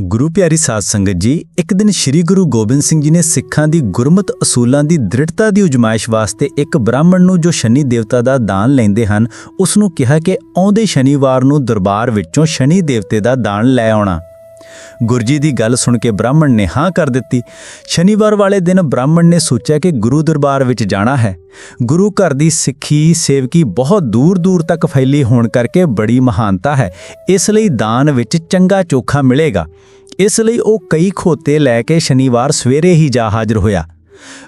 ਗੁਰੂ ਪਿਆਰੀ ਸਾਧ ਸੰਗਤ ਜੀ, ਇੱਕ ਦਿਨ ਸ੍ਰੀ ਗੁਰੂ ਗੋਬਿੰਦ ਸਿੰਘ ਜੀ ਨੇ ਸਿੱਖਾਂ ਦੀ ਗੁਰਮਤ ਅਸੂਲਾਂ ਦੀ ਦ੍ਰਿੜਤਾ ਦੀ ਉਜਮਾਇਸ਼ ਵਾਸਤੇ ਇੱਕ ਬ੍ਰਾਹਮਣ ਨੂੰ ਜੋ ਸ਼ਨੀ ਦੇਵਤਾ ਦਾ ਦਾਨ ਲੈਂਦੇ ਹਨ, ਉਸ ਨੂੰ ਕਿਹਾ ਕਿ ਆਉਂਦੇ ਸ਼ਨੀਵਾਰ ਨੂੰ ਦਰਬਾਰ ਵਿੱਚੋਂ ਸ਼ਨੀ ਦੇਵਤੇ ਦਾ ਦਾਨ ਲੈ ਆਉਣਾ। ਗੁਰਜੀ ਦੀ ਗੱਲ ਸੁਣ ਕੇ ਬ੍ਰਾਹਮਣ ਨੇ ਹਾਂ ਕਰ ਦਿੱਤੀ। ਸ਼ਨੀਵਾਰ ਵਾਲੇ ਦਿਨ ਬ੍ਰਾਹਮਣ ਨੇ ਸੋਚਿਆ ਕਿ ਗੁਰੂ ਦਰਬਾਰ ਵਿੱਚ ਜਾਣਾ ਹੈ। ਗੁਰੂ ਘਰ ਦੀ ਸਿੱਖੀ, ਸੇਵਕੀ ਬਹੁਤ ਦੂਰ ਦੂਰ ਤੱਕ ਫੈਲੀ ਹੋਣ ਕਰਕੇ ਬੜੀ ਮਹਾਨਤਾ ਹੈ। ਇਸ ਲਈ ਦਾਨ ਵਿੱਚ ਚੰਗਾ ਚੋਖਾ ਮਿਲੇਗਾ। ਇਸ ਲਈ ਉਹ ਕਈ ਖੋਤੇ ਲੈ ਕੇ ਸ਼ਨੀਵਾਰ ਸਵੇਰੇ ਹੀ ਜਾ ਹਾਜ਼ਰ ਹੋਇਆ।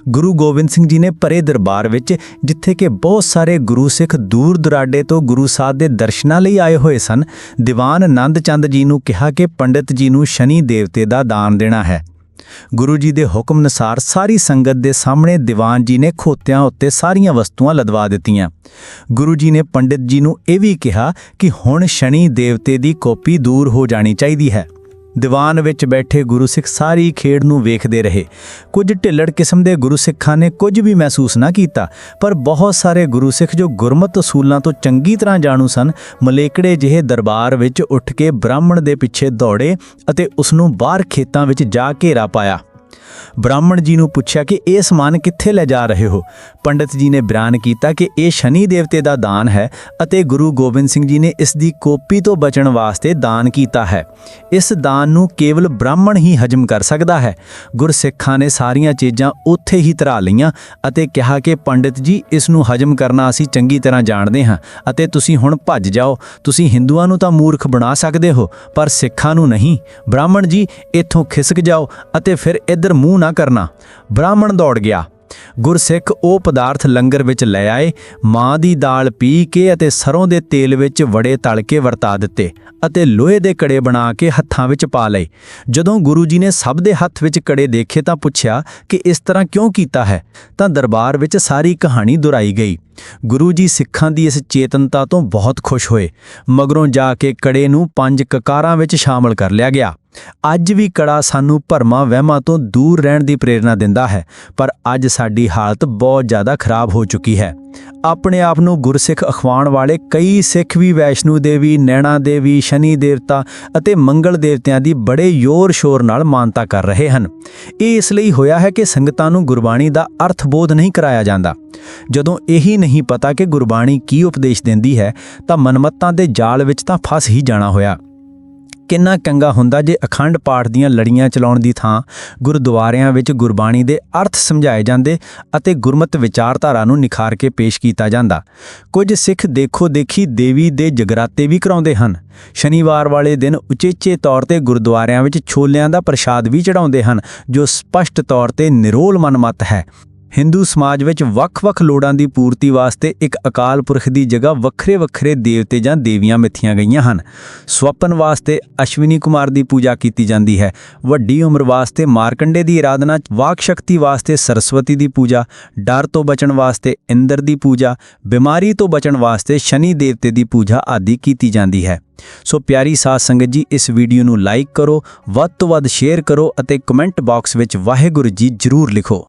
ਗੁਰੂ ਗੋਬਿੰਦ ਸਿੰਘ ਜੀ ਨੇ ਭਰੇ ਦਰਬਾਰ ਵਿੱਚ, ਜਿੱਥੇ ਕਿ ਬਹੁਤ ਸਾਰੇ ਗੁਰੂ ਸਿੱਖ ਦੂਰ ਦੁਰਾਡੇ ਤੋਂ ਗੁਰੂ ਸਾਹਿਬ ਦੇ ਦਰਸ਼ਨਾਂ ਲਈ ਆਏ ਹੋਏ ਸਨ, ਦੀਵਾਨ ਆਨੰਦ ਚੰਦ ਜੀ ਨੂੰ ਕਿਹਾ ਕਿ ਪੰਡਿਤ ਜੀ ਨੂੰ ਸ਼ਨੀ ਦੇਵਤੇ ਦਾ ਦਾਨ ਦੇਣਾ ਹੈ। ਗੁਰੂ ਜੀ ਦੇ ਹੁਕਮ ਅਨੁਸਾਰ ਸਾਰੀ ਸੰਗਤ ਦੇ ਸਾਹਮਣੇ ਦੀਵਾਨ ਜੀ ਨੇ ਖੋਤਿਆਂ ਉੱਤੇ ਸਾਰੀਆਂ ਵਸਤੂਆਂ ਲਦਵਾ ਦਿੱਤੀਆਂ। ਗੁਰੂ ਜੀ ਨੇ ਪੰਡਿਤ ਜੀ ਨੂੰ ਇਹ ਵੀ ਕਿਹਾ ਕਿ ਹੁਣ ਸ਼ਨੀ ਦੇਵਤੇ ਦੀ ਕਾਪੀ ਦੂਰ ਹੋ ਜਾਣੀ ਚਾਹੀਦੀ ਹੈ। ਦੀਵਾਨ ਵਿੱਚ ਬੈਠੇ ਗੁਰੂ ਸਿੱਖ ਸਾਰੀ ਖੇਡ ਨੂੰ ਵੇਖਦੇ ਰਹੇ। ਕੁਝ ਢਿੱਲੜ ਕਿਸਮ ਦੇ ਗੁਰੂ ਸਿੱਖਾਂ ਨੇ ਕੁਝ ਵੀ ਮਹਿਸੂਸ ਨਾ ਕੀਤਾ, ਪਰ ਬਹੁਤ ਸਾਰੇ ਗੁਰੂ ਸਿੱਖ ਜੋ ਗੁਰਮਤ ਅਸੂਲਾਂ ਤੋਂ ਚੰਗੀ ਤਰ੍ਹਾਂ ਜਾਣੂ ਸਨ, ਮਲੇਕੜੇ ਜਿਹੇ ਦਰਬਾਰ ਵਿੱਚ ਉੱਠ ਕੇ ਬ੍ਰਾਹਮਣ ਦੇ ਪਿੱਛੇ ਦੌੜੇ ਅਤੇ ਉਸ ਨੂੰ ਬਾਹਰ ਖੇਤਾਂ ਵਿੱਚ ਜਾ ਘੇਰਾ ਪਾਇਆ। ਬ੍ਰਾਹਮਣ ਜੀ ਨੂੰ ਪੁੱਛਿਆ ਕਿ ਇਹ ਸਮਾਨ ਕਿੱਥੇ ਲੈ ਜਾ ਰਹੇ ਹੋ? ਪੰਡਿਤ ਜੀ ਨੇ ਬਿਆਨ ਕੀਤਾ ਕਿ ਇਹ ਸ਼ਨੀ ਦੇਵਤੇ ਦਾ ਦਾਨ ਹੈ ਅਤੇ ਗੁਰੂ ਗੋਬਿੰਦ ਸਿੰਘ ਜੀ ਨੇ ਇਸ ਦੀ ਕੋਪੀ ਤੋਂ ਬਚਣ ਵਾਸਤੇ ਦਾਨ ਕੀਤਾ ਹੈ। ਇਸ ਦਾਨ ਨੂੰ ਕੇਵਲ ਬ੍ਰਾਹਮਣ ਹੀ ਹਜਮ ਕਰ ਸਕਦਾ ਹੈ। ਗੁਰਸਿੱਖਾਂ ਨੇ ਸਾਰੀਆਂ ਚੀਜ਼ਾਂ ਉੱਥੇ ਹੀ ਧਰਾ ਲਈਆਂ ਅਤੇ ਕਿਹਾ ਕਿ ਪੰਡਿਤ ਜੀ, ਇਸ ਨੂੰ ਹਜਮ ਕਰਨਾ ਅਸੀਂ ਚੰਗੀ ਤਰ੍ਹਾਂ ਜਾਣਦੇ ਹਾਂ ਅਤੇ ਤੁਸੀਂ ਹੁਣ ਭੱਜ ਜਾਓ। ਤੁਸੀਂ ਹਿੰਦੂਆਂ ਨੂੰ ਤਾਂ ਮੂਰਖ ਬਣਾ ਸਕਦੇ ਹੋ, ਪਰ ਸਿੱਖਾਂ ਨੂੰ ਨਹੀਂ। ਬ੍ਰਾਹਮਣ ਜੀ, ਇੱਥੋਂ ਖਿਸਕ ਜਾਓ ਅਤੇ ਫਿਰ ਇੱਧਰ ਮੂੰਹ ਨਾ ਕਰਨਾ। ਬ੍ਰਾਹਮਣ ਦੌੜ ਗਿਆ। ਗੁਰਸਿੱਖ ਉਹ ਪਦਾਰਥ ਲੰਗਰ ਵਿੱਚ ਲੈ ਆਏ। ਮਾਂ ਦੀ ਦਾਲ ਪੀ ਕੇ ਅਤੇ ਸਰੋਂ ਦੇ ਤੇਲ ਵਿੱਚ ਵੜੇ ਤਲ ਕੇ ਵਰਤਾ ਦਿੱਤੇ ਅਤੇ ਲੋਹੇ ਦੇ ਕੜੇ ਬਣਾ ਕੇ ਹੱਥਾਂ ਵਿੱਚ ਪਾ ਲਏ। ਜਦੋਂ ਗੁਰੂ ਜੀ ਨੇ ਸਭ ਦੇ ਹੱਥ ਵਿੱਚ ਕੜੇ ਦੇਖੇ ਤਾਂ ਪੁੱਛਿਆ ਕਿ ਇਸ ਤਰ੍ਹਾਂ ਕਿਉਂ ਕੀਤਾ ਹੈ? ਤਾਂ ਦਰਬਾਰ ਵਿੱਚ ਸਾਰੀ ਕਹਾਣੀ ਦੁਹਰਾਈ ਗਈ। ਗੁਰੂ ਜੀ ਸਿੱਖਾਂ ਦੀ ਇਸ ਚੇਤਨਤਾ ਤੋਂ ਬਹੁਤ ਖੁਸ਼ ਹੋਏ। ਮਗਰੋਂ ਜਾ ਕੇ ਕੜੇ ਨੂੰ ਪੰਜ ਕਕਾਰਾਂ ਵਿੱਚ ਸ਼ਾਮਲ ਕਰ ਲਿਆ ਗਿਆ। ਅੱਜ ਵੀ ਕੜਾ ਸਾਨੂੰ ਭਰਮਾਂ ਵਹਿਮਾਂ ਤੋਂ ਦੂਰ ਰਹਿਣ ਦੀ ਪ੍ਰੇਰਣਾ ਦਿੰਦਾ ਹੈ, ਪਰ ਅੱਜ ਸਾਡੀ ਹਾਲਤ ਬਹੁਤ ਜ਼ਿਆਦਾ ਖਰਾਬ ਹੋ ਚੁੱਕੀ ਹੈ। ਆਪਣੇ ਆਪ ਨੂੰ ਗੁਰਸਿੱਖ ਅਖਵਾਉਣ ਵਾਲੇ ਕਈ ਸਿੱਖ ਵੀ, ਵੈਸ਼ਨੂ ਦੇਵੀ, ਨੈਣਾ ਦੇਵੀ, ਸ਼ਨੀ ਦੇਵਤਾ ਅਤੇ ਮੰਗਲ ਦੇਵਤਿਆਂ ਦੀ ਬੜੇ ਜ਼ੋਰ ਸ਼ੋਰ ਨਾਲ ਮਾਨਤਾ ਕਰ ਰਹੇ ਹਨ। ਇਹ ਇਸ ਲਈ ਹੋਇਆ ਹੈ ਕਿ ਸੰਗਤਾਂ ਨੂੰ ਗੁਰਬਾਣੀ ਦਾ ਅਰਥ ਬੋਧ ਨਹੀਂ ਕਰਾਇਆ ਜਾਂਦਾ। ਜਦੋਂ ਇਹੀ ਨਹੀਂ ਪਤਾ ਕਿ ਗੁਰਬਾਣੀ ਕੀ ਉਪਦੇਸ਼ ਦਿੰਦੀ ਹੈ, ਤਾਂ ਮਨਮੱਤਾਂ ਦੇ ਜਾਲ ਵਿੱਚ ਤਾਂ ਫਸ ਹੀ ਜਾਣਾ ਹੋਇਆ। ਕਿੰਨਾ ਚੰਗਾ ਹੁੰਦਾ ਜੇ ਅਖੰਡ ਪਾਠ ਦੀਆਂ ਲੜੀਆਂ ਚਲਾਉਣ ਦੀ ਥਾਂ ਗੁਰਦੁਆਰਿਆਂ ਵਿੱਚ ਗੁਰਬਾਣੀ ਦੇ ਅਰਥ ਸਮਝਾਏ ਜਾਂਦੇ ਅਤੇ ਗੁਰਮਤ ਵਿਚਾਰਧਾਰਾ ਨੂੰ ਨਿਖਾਰ ਕੇ ਪੇਸ਼ ਕੀਤਾ ਜਾਂਦਾ। ਕੁਝ ਸਿੱਖ ਦੇਖੋ ਦੇਖੀ ਦੇਵੀ ਦੇ ਜਗਰਾਤੇ ਵੀ ਕਰਾਉਂਦੇ ਹਨ। ਸ਼ਨੀਵਾਰ ਵਾਲੇ ਦਿਨ ਉਚੇਚੇ ਤੌਰ ਤੇ ਗੁਰਦੁਆਰਿਆਂ ਵਿੱਚ ਛੋਲਿਆਂ ਦਾ ਪ੍ਰਸ਼ਾਦ ਵੀ ਚੜਾਉਂਦੇ ਹਨ, ਜੋ ਸਪਸ਼ਟ ਤੌਰ ਤੇ ਨਿਰੋਲ ਮਨਮਤ ਹੈ। ਹਿੰਦੂ ਸਮਾਜ ਵਿੱਚ ਵੱਖ-ਵੱਖ ਲੋੜਾਂ ਦੀ ਪੂਰਤੀ ਵਾਸਤੇ ਇੱਕ ਅਕਾਲ ਪੁਰਖ ਦੀ ਜਗ੍ਹਾ ਵੱਖਰੇ-ਵੱਖਰੇ ਦੇਵਤੇ ਜਾਂ ਦੇਵੀਆਂ ਮਿੱਥੀਆਂ ਗਈਆਂ ਹਨ। ਸਵਪਨ ਵਾਸਤੇ ਅਸ਼ਵਨੀ ਕੁਮਾਰ ਦੀ ਪੂਜਾ ਕੀਤੀ ਜਾਂਦੀ ਹੈ। ਵੱਡੀ ਉਮਰ ਵਾਸਤੇ ਮਾਰਕੰਡੇ ਦੀ ਆਰਾਧਨਾ, ਵਾਕ ਸ਼ਕਤੀ ਵਾਸਤੇ ਸਰਸਵਤੀ ਦੀ ਪੂਜਾ, ਡਰ ਤੋਂ ਬਚਣ ਵਾਸਤੇ ਇੰਦਰ ਦੀ ਪੂਜਾ, ਬਿਮਾਰੀ ਤੋਂ ਬਚਣ ਵਾਸਤੇ ਸ਼ਨੀ ਦੇਵਤੇ ਦੀ ਪੂਜਾ ਆਦਿ ਕੀਤੀ ਜਾਂਦੀ ਹੈ। ਸੋ ਪਿਆਰੀ ਸਾਧ ਸੰਗਤ ਜੀ, ਇਸ ਵੀਡੀਓ ਨੂੰ ਲਾਈਕ ਕਰੋ, ਵੱਧ ਤੋਂ ਵੱਧ ਸ਼ੇਅਰ ਕਰੋ ਅਤੇ ਕਮੈਂਟ ਬਾਕਸ ਵਿੱਚ ਵਾਹਿਗੁਰੂ ਜੀ ਜਰੂਰ ਲਿਖੋ।